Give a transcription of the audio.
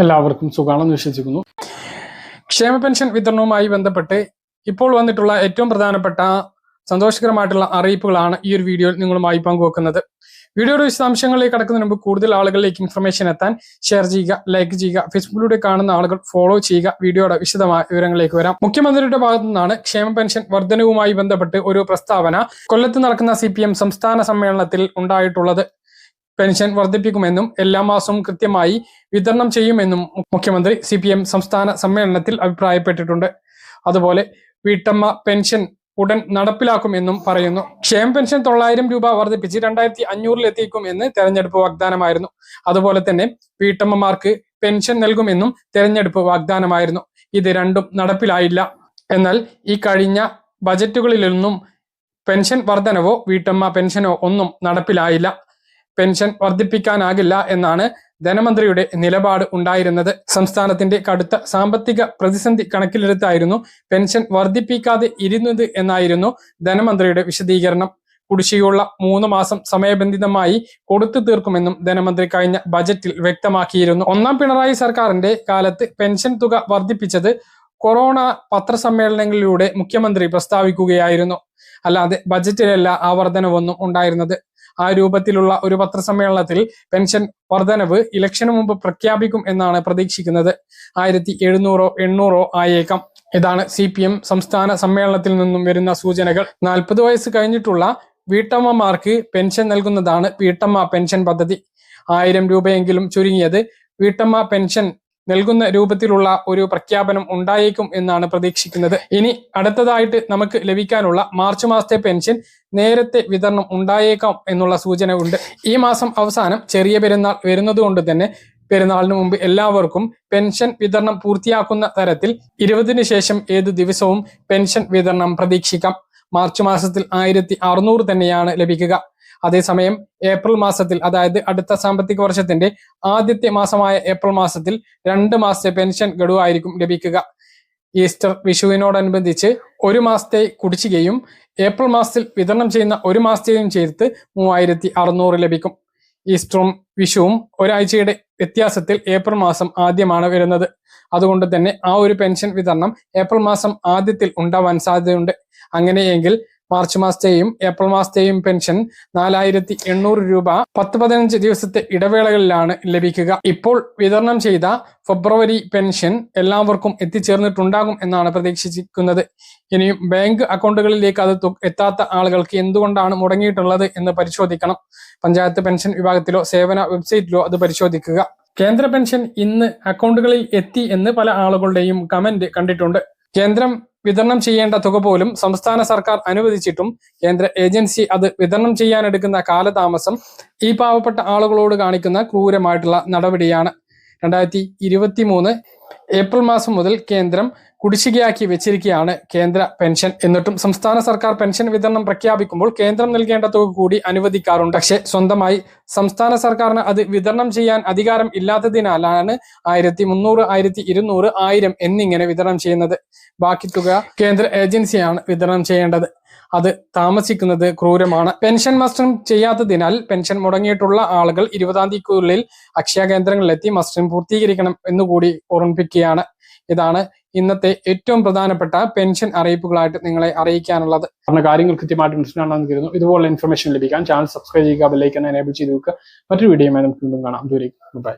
എല്ലാവർക്കും സുഖമാണെന്ന് വിശ്വസിക്കുന്നു. ക്ഷേമ പെൻഷൻ വിതരണവുമായി ബന്ധപ്പെട്ട് ഇപ്പോൾ വന്നിട്ടുള്ള ഏറ്റവും പ്രധാനപ്പെട്ട സന്തോഷകരമായിട്ടുള്ള അറിയിപ്പുകളാണ് ഈ ഒരു വീഡിയോയിൽ നിങ്ങളുമായി പങ്കുവെക്കുന്നത്. വീഡിയോയുടെ വിശദാംശങ്ങളിലേക്ക് കടക്കുന്നതിന് മുമ്പ് കൂടുതൽ ആളുകളിലേക്ക് ഇൻഫർമേഷൻ എത്താൻ ഷെയർ ചെയ്യുക ലൈക്ക് ചെയ്യുക ഫേസ്ബുക്കിലൂടെ കാണുന്ന ആളുകൾ ഫോളോ ചെയ്യുക വീഡിയോയുടെ വിശദമായ വിവരങ്ങളിലേക്ക് വരാം. മുഖ്യമന്ത്രിയുടെ ഭാഗത്തു നിന്നാണ് ക്ഷേമ പെൻഷൻ വർധനവുമായി ബന്ധപ്പെട്ട് ഒരു പ്രസ്താവന കൊല്ലത്ത് നടക്കുന്ന സി സംസ്ഥാന സമ്മേളനത്തിൽ ഉണ്ടായിട്ടുള്ളത്. പെൻഷൻ വർദ്ധിപ്പിക്കുമെന്നും എല്ലാ മാസവും കൃത്യമായി വിതരണം ചെയ്യുമെന്നും മുഖ്യമന്ത്രി സി സംസ്ഥാന സമ്മേളനത്തിൽ അഭിപ്രായപ്പെട്ടിട്ടുണ്ട്. അതുപോലെ വീട്ടമ്മ പെൻഷൻ ഉടൻ നടപ്പിലാക്കുമെന്നും പറയുന്നു. ക്ഷേമ പെൻഷൻ തൊള്ളായിരം രൂപ വർദ്ധിപ്പിച്ച് രണ്ടായിരത്തി അഞ്ഞൂറിൽ എത്തിക്കും എന്ന് തെരഞ്ഞെടുപ്പ് വാഗ്ദാനമായിരുന്നു. അതുപോലെ തന്നെ വീട്ടമ്മമാർക്ക് പെൻഷൻ നൽകുമെന്നും തെരഞ്ഞെടുപ്പ് വാഗ്ദാനമായിരുന്നു. ഇത് രണ്ടും നടപ്പിലായില്ല. എന്നാൽ ഈ കഴിഞ്ഞ ബജറ്റുകളിലൊന്നും പെൻഷൻ വർധനവോ വീട്ടമ്മ പെൻഷനോ ഒന്നും നടപ്പിലായില്ല. പെൻഷൻ വർദ്ധിപ്പിക്കാനാകില്ല എന്നാണ് ധനമന്ത്രിയുടെ നിലപാട് ഉണ്ടായിരുന്നത്. സംസ്ഥാനത്തിന്റെ കടുത്ത സാമ്പത്തിക പ്രതിസന്ധി കണക്കിലെടുത്തായിരുന്നു പെൻഷൻ വർദ്ധിപ്പിക്കാതെ ഇരുന്നത് എന്നായിരുന്നു ധനമന്ത്രിയുടെ വിശദീകരണം. കുടിശ്ശികയുള്ള മൂന്ന് മാസം സമയബന്ധിതമായി കൊടുത്തു തീർക്കുമെന്നും ധനമന്ത്രി കഴിഞ്ഞ ബജറ്റിൽ വ്യക്തമാക്കിയിരുന്നു. ഒന്നാം പിണറായി സർക്കാരിന്റെ കാലത്ത് പെൻഷൻ തുക വർദ്ധിപ്പിച്ചത് കൊറോണ പത്രസമ്മേളനങ്ങളിലൂടെ മുഖ്യമന്ത്രി പ്രസ്താവിക്കുകയായിരുന്നു. അല്ലാതെ ബജറ്റിലല്ല ആ വർധനവൊന്നും ഉണ്ടായിരുന്നത്. ആ രൂപത്തിലുള്ള ഒരു പത്രസമ്മേളനത്തിൽ പെൻഷൻ വർധനവ് ഇലക്ഷന് മുമ്പ് പ്രഖ്യാപിക്കും എന്നാണ് പ്രതീക്ഷിക്കുന്നത്. ആയിരത്തി എഴുന്നൂറോ എണ്ണൂറോ ആയേക്കാം. ഇതാണ് സി പി എം സംസ്ഥാന സമ്മേളനത്തിൽ നിന്നും വരുന്ന സൂചനകൾ. നാൽപ്പത് വയസ്സ് കഴിഞ്ഞിട്ടുള്ള വീട്ടമ്മമാർക്ക് പെൻഷൻ നൽകുന്നതാണ് വീട്ടമ്മ പെൻഷൻ പദ്ധതി. ആയിരം രൂപയെങ്കിലും ചുരുങ്ങിയത് വീട്ടമ്മ പെൻഷൻ നൽകുന്ന രൂപത്തിലുള്ള ഒരു പ്രഖ്യാപനം ഉണ്ടായേക്കും എന്നാണ് പ്രതീക്ഷിക്കുന്നത്. ഇനി അടുത്തതായിട്ട് നമുക്ക് ലഭിക്കാനുള്ള മാർച്ച് മാസത്തെ പെൻഷൻ നേരത്തെ വിതരണം ഉണ്ടായേക്കാം എന്നുള്ള സൂചന ഉണ്ട്. ഈ മാസം അവസാനം ചെറിയ പെരുന്നാൾ വരുന്നതുകൊണ്ട് തന്നെ പെരുന്നാളിന് മുമ്പ് എല്ലാവർക്കും പെൻഷൻ വിതരണം പൂർത്തിയാക്കുന്ന തരത്തിൽ ഇരുപതിന് ശേഷം ഏത് ദിവസവും പെൻഷൻ വിതരണം പ്രതീക്ഷിക്കാം. മാർച്ച് മാസത്തിൽ ആയിരത്തി തന്നെയാണ് ലഭിക്കുക. അതേസമയം ഏപ്രിൽ മാസത്തിൽ അതായത് അടുത്ത സാമ്പത്തിക വർഷത്തിന്റെ ആദ്യത്തെ മാസമായ ഏപ്രിൽ മാസത്തിൽ രണ്ട് മാസത്തെ പെൻഷൻ ഗഡുവായിരിക്കും ലഭിക്കുക. ഈസ്റ്റർ വിഷുവിനോടനുബന്ധിച്ച് ഒരു മാസത്തെ കുടിശ്ശികയും ഏപ്രിൽ മാസത്തിൽ വിതരണം ചെയ്യുന്ന ഒരു മാസത്തെയും ചേർത്ത് മൂവായിരത്തി അറുന്നൂറ് ലഭിക്കും. ഈസ്റ്ററും വിഷുവും ഒരാഴ്ചയുടെ വ്യത്യാസത്തിൽ ഏപ്രിൽ മാസം ആദ്യമാണ് വരുന്നത്. അതുകൊണ്ട് തന്നെ ആ ഒരു പെൻഷൻ വിതരണം ഏപ്രിൽ മാസം ആദ്യത്തിൽ ഉണ്ടാവാൻ സാധ്യതയുണ്ട്. അങ്ങനെയെങ്കിൽ മാർച്ച് മാസത്തെയും ഏപ്രിൽ മാസത്തെയും പെൻഷൻ നാലായിരത്തി എണ്ണൂറ് രൂപ പത്ത് പതിനഞ്ച് ദിവസത്തെ ഇടവേളകളിലാണ് ലഭിക്കുക. ഇപ്പോൾ വിതരണം ചെയ്ത ഫെബ്രുവരി പെൻഷൻ എല്ലാവർക്കും എത്തിച്ചേർന്നിട്ടുണ്ടാകും എന്നാണ് പ്രതീക്ഷിക്കുന്നത് ഇനിയും ബാങ്ക് അക്കൗണ്ടുകളിലേക്ക് അത് എത്താത്ത ആളുകൾക്ക് എന്തുകൊണ്ടാണ് മുടങ്ങിയിട്ടുള്ളത് എന്ന് പരിശോധിക്കണം. പഞ്ചായത്ത് പെൻഷൻ വിഭാഗത്തിലോ സേവന വെബ്സൈറ്റിലോ അത് പരിശോധിക്കുക. കേന്ദ്ര പെൻഷൻ ഇന്ന് അക്കൗണ്ടുകളിൽ എത്തി എന്ന് പല ആളുകളുടെയും കമന്റ് കണ്ടിട്ടുണ്ട്. കേന്ദ്രം വിതരണം ചെയ്യേണ്ട തുക പോലും സംസ്ഥാന സർക്കാർ അനുവദിച്ചിട്ടും കേന്ദ്ര ഏജൻസി അത് വിതരണം ചെയ്യാനെടുക്കുന്ന കാലതാമസം ഈ പാവപ്പെട്ട ആളുകളോട് കാണിക്കുന്ന ക്രൂരമായിട്ടുള്ള നടപടിയാണ് രണ്ടായിരത്തി ഇരുപത്തി മൂന്ന് ഏപ്രിൽ മാസം മുതൽ കേന്ദ്രം കുടിശ്ശികയാക്കി വെച്ചിരിക്കുകയാണ് കേന്ദ്ര പെൻഷൻ. എന്നിട്ടും സംസ്ഥാന സർക്കാർ പെൻഷൻ വിതരണം പ്രഖ്യാപിക്കുമ്പോൾ കേന്ദ്രം നൽകേണ്ട തുക കൂടി അനുവദിക്കാറുണ്ട്. പക്ഷേ സ്വന്തമായി സംസ്ഥാന സർക്കാരിന് അത് വിതരണം ചെയ്യാൻ അധികാരം ഇല്ലാത്തതിനാലാണ് ആയിരത്തി മുന്നൂറ് ആയിരത്തി ഇരുന്നൂറ് ആയിരം എന്നിങ്ങനെ വിതരണം ചെയ്യുന്നത്. ബാക്കി തുക കേന്ദ്ര ഏജൻസിയാണ് വിതരണം ചെയ്യേണ്ടത്. അത് താമസിക്കുന്നത് ക്രൂരമാണ്. പെൻഷൻ മസ്റ്ററിംഗ് ചെയ്യാത്തതിനാൽ പെൻഷൻ മുടങ്ങിയിട്ടുള്ള ആളുകൾ ഇരുപതാം തീയതിക്കുള്ളിൽ അക്ഷയ കേന്ദ്രങ്ങളിലെത്തി മസ്റ്ററിംഗ് പൂർത്തീകരിക്കണം എന്നുകൂടി ഓർമ്മിപ്പിക്കുകയാണ്. ഇതാണ് ഇന്നത്തെ ഏറ്റവും പ്രധാനപ്പെട്ട പെൻഷൻ അറിയിപ്പുകളായിട്ട് നിങ്ങളെ അറിയിക്കാനുള്ളത്. പറഞ്ഞ കാര്യങ്ങൾ കൃത്യമായിട്ട് മനസ്സിലാണെന്ന് കരുതുന്നു. ഇതുപോലുള്ള ഇൻഫർമേഷൻ ലഭിക്കാൻ ചാനൽ സബ്സ്ക്രൈബ് ചെയ്യുക ബെല്ലൈക്കൻ എനേബിൾ ചെയ്ത് വെക്കുക. മറ്റൊരു വീഡിയോ നമുക്ക് വീണ്ടും കാണാം. ദൂരേക്ക് ബൈ